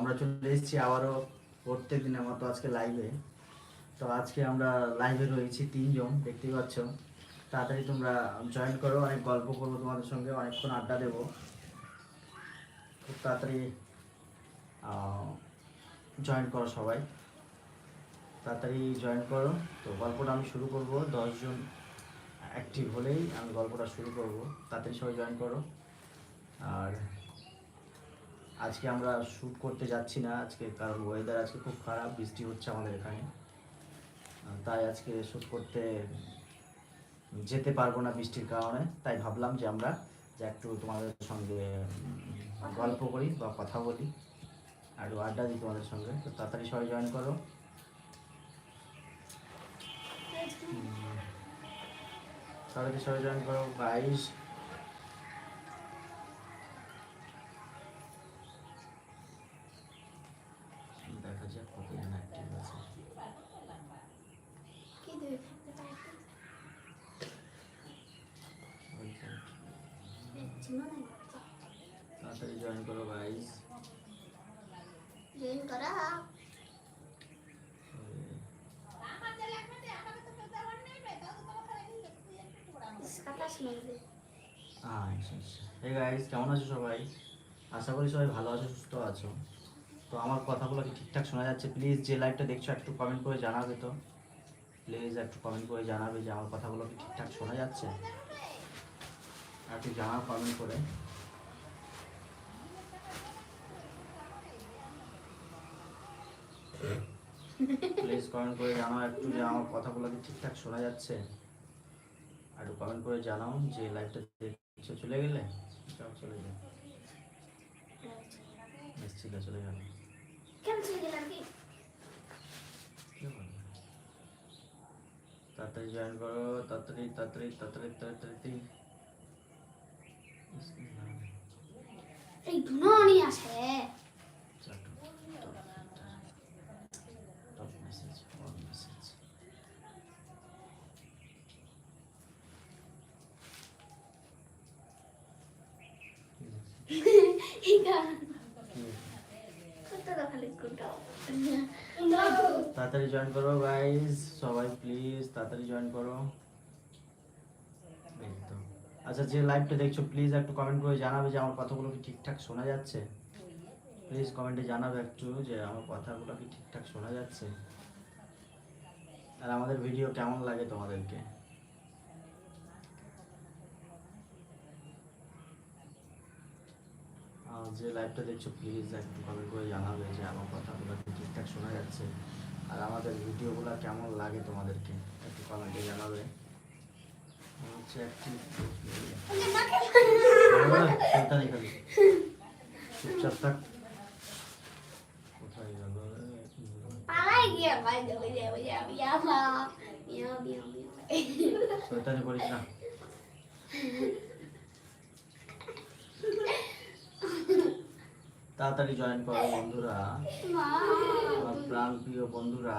আমরা চলে এসেছি আবারও প্রত্যেক দিনের মতো আজকে লাইভে তো আজকে আমরা লাইভে রয়েছি তিনজন, দেখতেই পাচ্ছ। তাড়াতাড়ি তোমরা জয়েন করো, অনেক গল্প করব তোমাদের সঙ্গে, অনেকক্ষণ আড্ডা দেবো। খুব তাড়াতাড়ি জয়েন করো সবাই। তাড়াতাড়ি জয়েন করো। তো গল্পটা আমি শুরু করব, দশজন অ্যাক্টিভ হলেই আমি গল্পটা শুরু করব। তাড়াতাড়ি সবাই জয়েন করো। আর আজকে আমরা শ্যুট করতে যাচ্ছি না আজকে কারণ ওয়েদার আজকে খুব খারাপ বৃষ্টি হচ্ছে আমাদের এখানে। তাই আজকে শ্যুট করতে যেতে পারব না বৃষ্টির কারণে তাই ভাবলাম যে আমরা যে একটু তোমাদের সঙ্গে গল্প করি বা কথা বলি আর আড্ডা দিই তোমাদের সঙ্গে তো তাড়াতাড়ি সবাই জয়েন করো। তাড়াতাড়ি সবাই জয়েন করো। বাইশ তাড়াতাড়ি জয়েন করো গাইস জয়েন করা। সাতাশ মিনিট হে গাইস কেমন আছো সবাই? আশা করি সবাই ভালো আছো সুস্থ আছো। তো আমার কথাগুলো কি ঠিকঠাক শোনা যাচ্ছে? প্লিজ যে লাইভটা দেখছ একটু কমেন্ট করে জানাবে তো। প্লিজ একটু কমেন্ট করে জানাবে যে আমার কথাগুলো কি ঠিকঠাক শোনা যাচ্ছে? আর একটু জানাও কমেন্ট করে। প্লিজ কমেন্ট করে জানাও একটু যে আমার কথাগুলো কি ঠিকঠাক শোনা যাচ্ছে। আর একটু কমেন্ট করে জানাও যে লাইভটা দেখছ চলে গেলে? চলে যাও। নিশ্চিত চলে গেল। কেন চলে গেলাম কি তাড়াতাড়ি জয়েন করো তাড়াতাড়ি তাড়াতাড়ি তাড়াতাড়ি তাড়াতাড়ি এই ধুনানি আসে টপ তাড়াতাড়ি জয়েন করো গাইস সবাই প্লিজ তাড়াতাড়ি জয়েন করো। আচ্ছা যে লাইভটা দেখছ প্লিজ একটু কমেন্ট করে জানাবে যে আমার কথাগুলো কি ঠিকঠাক শোনা যাচ্ছে। প্লিজ কমেন্টে জানাবে একটু যে আমার কথাগুলো কি ঠিকঠাক শোনা যাচ্ছে। আর আমাদের ভিডিও কেমন লাগে তোমাদেরকে আর যে লাইভটা দেখছ প্লিজ একটু কমেন্ট করে জানাবে যে আমার কথাগুলো ঠিকঠাক শোনা যাচ্ছে। আর আমাদের ভিডিওগুলো কেমন লাগে তোমাদেরকে? একটু কমেন্টে জানাবে। হচ্ছে একটি চুপচাপ থাক। কোথায় গেল পালাই গিয়া ভাই শয়তানি করিস না। তাড়াতাড়ি জয়েন করো বন্ধুরা। আমার প্রাণ প্রিয় বন্ধুরা।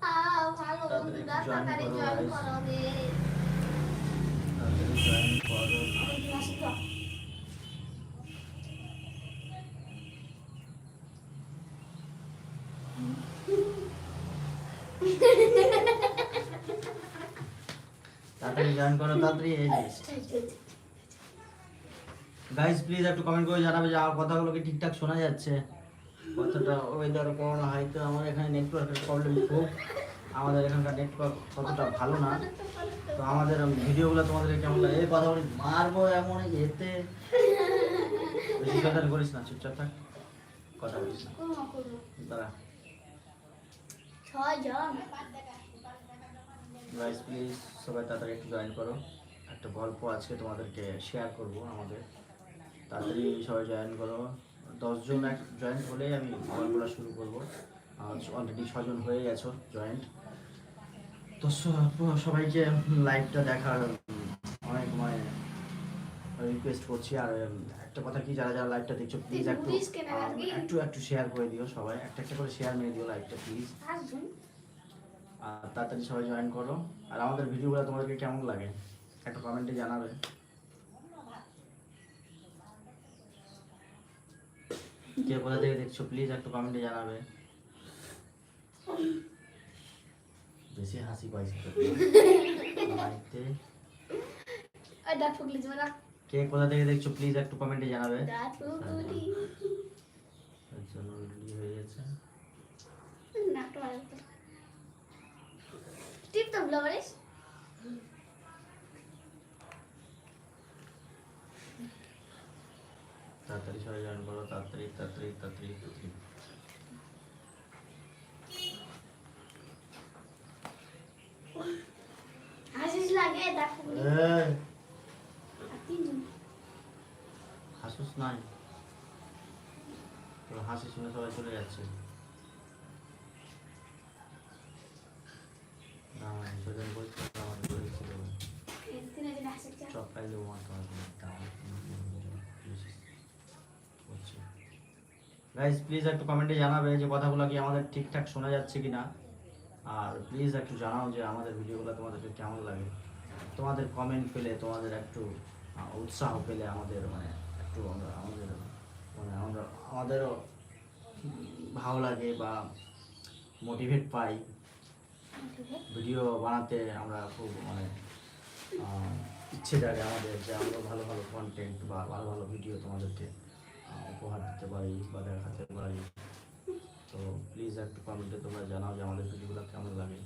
তাড়াতাড়ি জয়েন করো জয়েন তাড়াতাড়ি জয়েন করো। তাড়াতাড়ি এই গাইস প্লিজ একটু কমেন্ট করে জানাবে যে আমার কথাগুলো কি ঠিকঠাক শোনা যাচ্ছে। কতটা ওয়েদার করোনা হয়তো আমার এখানে নেটওয়ার্কের প্রবলেম খুব। আমাদের এখানকার নেটওয়ার্ক কতটা ভালো না। তো আমাদের ভিডিওগুলো তোমাদের কেমন লাগে? এই কথা বলি মারবো এমন এতে। কথা করিস না চুপচাপ থাক। কথা বলিস না। দাঁড়া। গাইস প্লিজ সবাই তাড়াতাড়ি একটু জয়েন করো। একটা গল্প আজকে তোমাদেরকে শেয়ার করব আমাদের। তাড়াতাড়ি সবাই জয়েন করো। দশজন এক জয়েন হলেই আমি গল্পটা শুরু করব। অলরেডি ছজন হয়ে গেছো জয়েন্ট তো সবাইকে লাইভটা দেখার অনেক মানে রিকোয়েস্ট করছি। আর একটা কথা কি যারা যারা লাইভটা দেখছ প্লিজ একটু? একটু একটু শেয়ার করে দিও সবাই। একটা একটা করে শেয়ার মেরে দিও লাইভটা প্লিজ আর তাড়াতাড়ি সবাই জয়েন করো। আর আমাদের ভিডিওগুলো তোমাদেরকে কেমন লাগে? একটা কমেন্টে জানাবে। কে কোথা থেকে দেখছ? প্লিজ একটু কমেন্টে জানাবে। বেশি হাসি পাইছি কে কোথা থেকে দেখছ? প্লিজ একটু কমেন্টে জানাবে। জন্য রেডি হয়ে গেছে। টিপ তো ব্লগারিস তাড়াতাড়ি সবাই জয়েন তাড়াতাড়ি তাড়াতাড়ি তাড়াতাড়ি তাড়াতাড়ি হাসিস লাগে ফুকলি এই, হাসুস নাই. তোর হাসি শুনে সবাই চলে যাচ্ছে। না সেদিন বলছি আমাদের করে ছিল। এই তিনজন হাসিস চপ দেবো মাত্র গাইজ প্লিজ একটু কমেন্টে জানাবে যে কথাগুলো কি আমাদের ঠিকঠাক শোনা যাচ্ছে কি না আর প্লিজ একটু জানাও যে আমাদের ভিডিওগুলো তোমাদেরকে কেমন লাগে। তোমাদের কমেন্ট পেলে, তোমাদের একটু উৎসাহ পেলে আমাদের মানে একটু আমরা, আমাদের মানে আমরা, আমাদেরও ভালো লাগে বা মোটিভেট পাই। ভিডিও বানাতে আমরা খুব মানে ইচ্ছে জাগে আমাদের যে আমরা ভালো ভালো কন্টেন্ট বা ভালো ভালো ভিডিও তোমাদেরকে উপহার দিতে পারি বা দেখাতে পারি। তো প্লিজ একটু কমেন্টে তোমরা জানাও যে আমাদের ভিডিওগুলো কেমন লাগে।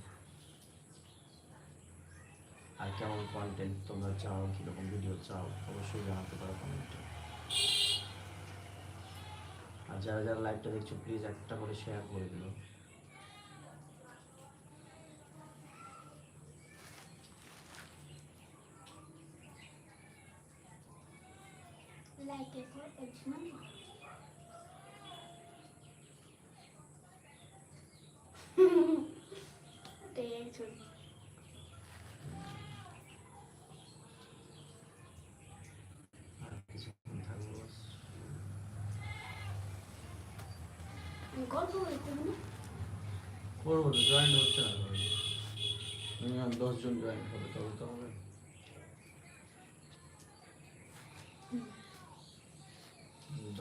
আর কেমন কন্টেন্ট তোমরা চাও, কীরকম ভিডিও চাও, অবশ্যই জানাতে পারো কমেন্টে আর যারা যারা লাইভটা দেখছ প্লিজ একটা করে শেয়ার করে দিও লাইক দেখো এর জন্য টেনশন আর কিছুক্ষণ থাকব বাস। গল্প বলতে না করব তো জয়েন্ট হচ্ছে না। মিনিমাম দশজন জয়েন্ট হবে তবে তো হবে।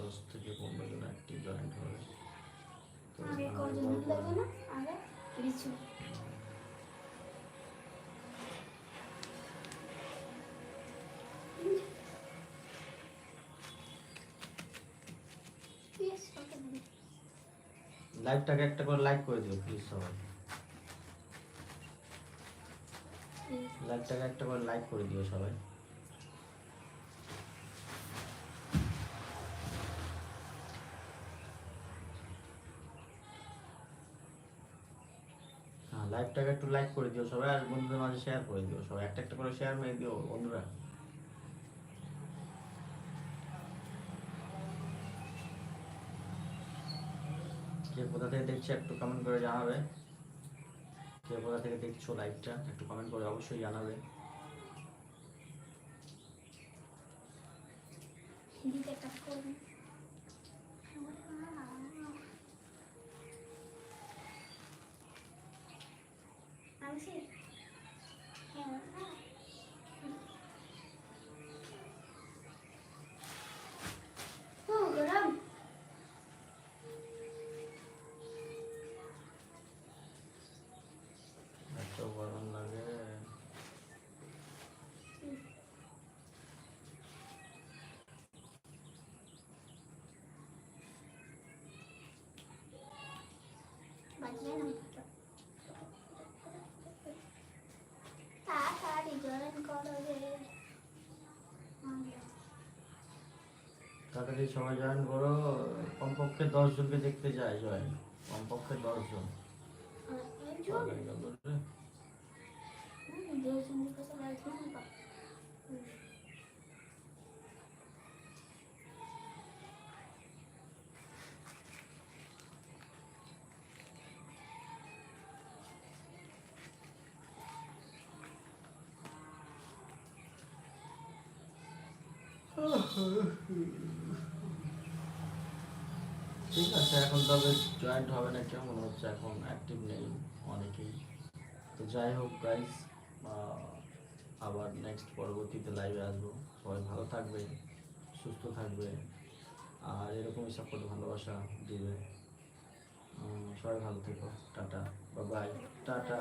দশ থেকে পনেরো জন অ্যাক্টিভ জয়েন্ট হবে. লাইভটাকে একটা করে লাইক করে দিও প্লিজ সবাই। লাইভটাকে একটা করে লাইক করে দিও সবাই হ্যাঁ লাইভটাকে একটু লাইক করে দিও, সবাই, আর বন্ধুদের মাঝে শেয়ার করে দিও, সবাই। একটা একটা করে শেয়ার মেরে দিও, বন্ধুরা। কে কোথা থেকে দেখছে একটু কমেন্ট করে জানাবে। কে কোথা থেকে দেখছ লাইভটা একটু কমেন্ট করে অবশ্যই জানাবে। একটা তাড়াতাড়ি সবাই জয়েন করো। কমপক্ষে দশ জনকে দেখতে চাই জয়েন। কমপক্ষে দশ জন। ঠিক আছে, এখন তবে জয়েন্ট হবে না, কেমন হচ্ছে? এখন অ্যাক্টিভ নেই অনেকেই। তো যাই হোক গাইস আবার নেক্সট পরবর্তীতে লাইভে আসব। সবাই ভালো থাকবে, সুস্থ থাকবে, আর এরকমই সাপোর্ট ভালোবাসা দিবে। সবাই ভালো থেকো। টাটা বা বাই টাটা।